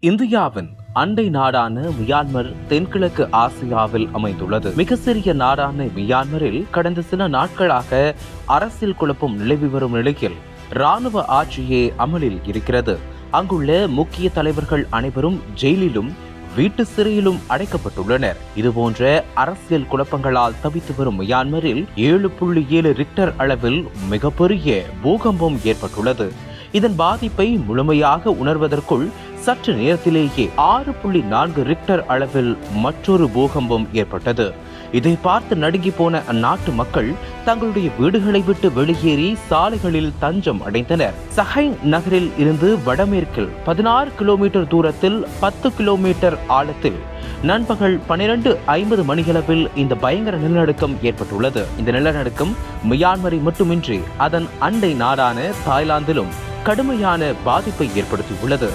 இந்தியாவின் அண்டை நாடான மியான்மர் தென்கிழக்கு ஆசியாவில் அமைந்துள்ளது. மிக சிறிய நாடான மியான்மரில் கடந்த சில நாட்களாக அரசியல் குழப்பம் நிலவி வரும் நிலையில் ராணுவ ஆட்சியே அமலில் இருக்கிறது. அங்குள்ள முக்கிய தலைவர்கள் அனைவரும் ஜெயிலிலும் வீட்டு சிறையிலும் அடைக்கப்பட்டுள்ளனர். இதுபோன்ற அரசியல் குழப்பங்களால் தவித்து வரும் மியான்மரில் ஏழு புள்ளி ஏழு ரிக்டர் அளவில் மிகப்பெரிய பூகம்பம் ஏற்பட்டுள்ளது. இதன் பாதிப்பை முழுமையாக உணர்வதற்குள் சற்று நேரத்திலேயே ஆறு புள்ளி நான்கு ரிக்டர் அளவில் மற்றொரு பூகம்பம் ஏற்பட்டது. இதை பார்த்து நடுங்கி போன அந்நாட்டு மக்கள் தங்களுடைய வீடுகளை விட்டு வெளியேறி சாலைகளில் தஞ்சம் அடைந்தனர். சஹை நகரில் இருந்து வடமேற்கில் பதினாறு கிலோமீட்டர் தூரத்தில் பத்து கிலோமீட்டர் ஆழத்தில் நண்பகல் பனிரெண்டு ஐம்பது மணிகளவில் இந்த பயங்கர நிலநடுக்கம் ஏற்பட்டுள்ளது. இந்த நிலநடுக்கம் மியான்மரை மட்டுமின்றி அதன் அண்டை நாடான தாய்லாந்திலும் கடுமையான பாதிப்பை ஏற்படுத்தியுள்ளது.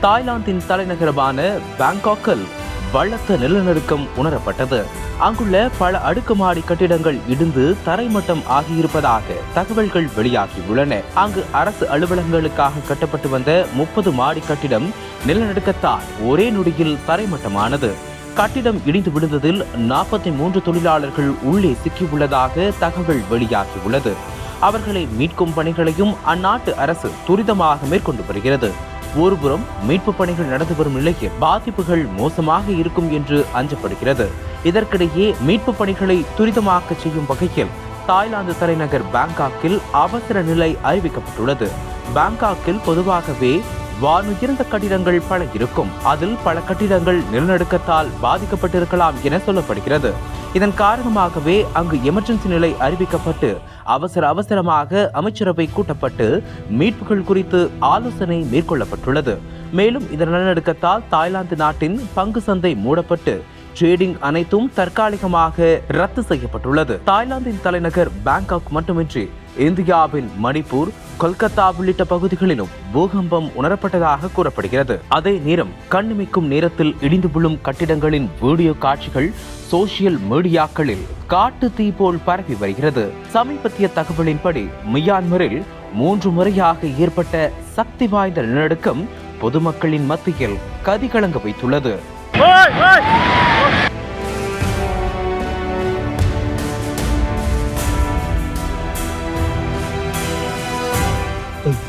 தாய்லாந்தின் தலைநகரமான பாங்காக்கில் பலத்த நிலநடுக்கம் உணரப்பட்டது. அங்குள்ள பல அடுக்குமாடி கட்டிடங்கள் இடிந்து தரைமட்டம் ஆகியிருப்பதாக தகவல்கள் வெளியாகியுள்ளன. அங்கு அரசு அலுவலகங்களுக்காக கட்டப்பட்டு வந்த முப்பது மாடி கட்டிடம் நிலநடுக்கத்தால் ஒரே நொடியில் தரைமட்டமானது. கட்டிடம் இடிந்து விழுந்ததில் நாற்பத்தி மூன்று தொழிலாளர்கள் உள்ளே சிக்கியுள்ளதாக தகவல் வெளியாகியுள்ளது. அவர்களை மீட்கும் பணிகளையும் அந்நாட்டு அரசு துரிதமாக மேற்கொண்டு வருகிறது. ஒருபுறம் மீட்பு பணிகள் நடந்து வரும் நிலையில் பாதிப்புகள் மோசமாக இருக்கும் என்று அஞ்சப்படுகிறது. இதற்கிடையே மீட்பு பணிகளை துரிதமாக்க செய்யும் வகையில் தாய்லாந்து தலைநகர் பாங்காக்கில் அவசர நிலை அறிவிக்கப்பட்டுள்ளது. பாங்காக்கில் பொதுவாகவே வானுயர்ந்த கட்டிடங்கள் பல இருக்கும். அதில் பல கட்டிடங்கள் நிலநடுக்கத்தால் பாதிக்கப்பட்டிருக்கலாம் என சொல்லப்படுகிறது. இதன் காரணமாகவே அங்கு எமர்ஜென்சி நிலை அறிவிக்கப்பட்டு அவசர அவசரமாக அமைச்சரவை கூட்டப்பட்டு மீட்புகள் குறித்து ஆலோசனை மேற்கொள்ளப்பட்டுள்ளது. மேலும் இந்த நிலநடுக்கத்தால் தாய்லாந்து நாட்டின் பங்கு சந்தை மூடப்பட்டு ட்ரேடிங் அனைத்தும் தற்காலிகமாக ரத்து செய்யப்பட்டுள்ளது. தாய்லாந்தின் தலைநகர் பேங்காக் மட்டுமின்றி இந்தியாவின் மணிப்பூர் கொல்கத்தா உள்ளிட்ட பகுதிகளிலும் பூகம்பம் உணரப்பட்டதாக கூறப்படுகிறது. அதே நேரம் கண்ணிமைக்கும் நேரத்தில் இடிந்து விழும் கட்டிடங்களின் வீடியோ காட்சிகள் சோசியல் மீடியாக்களில் காட்டு தீ போல் பரவி வருகிறது. சமீபத்திய தகவலின்படி மியான்மரில் மூன்று முறையாக ஏற்பட்ட சக்தி வாய்ந்த நிலநடுக்கம் பொதுமக்களின் மத்தியில் கதிகலங்க வைத்துள்ளது.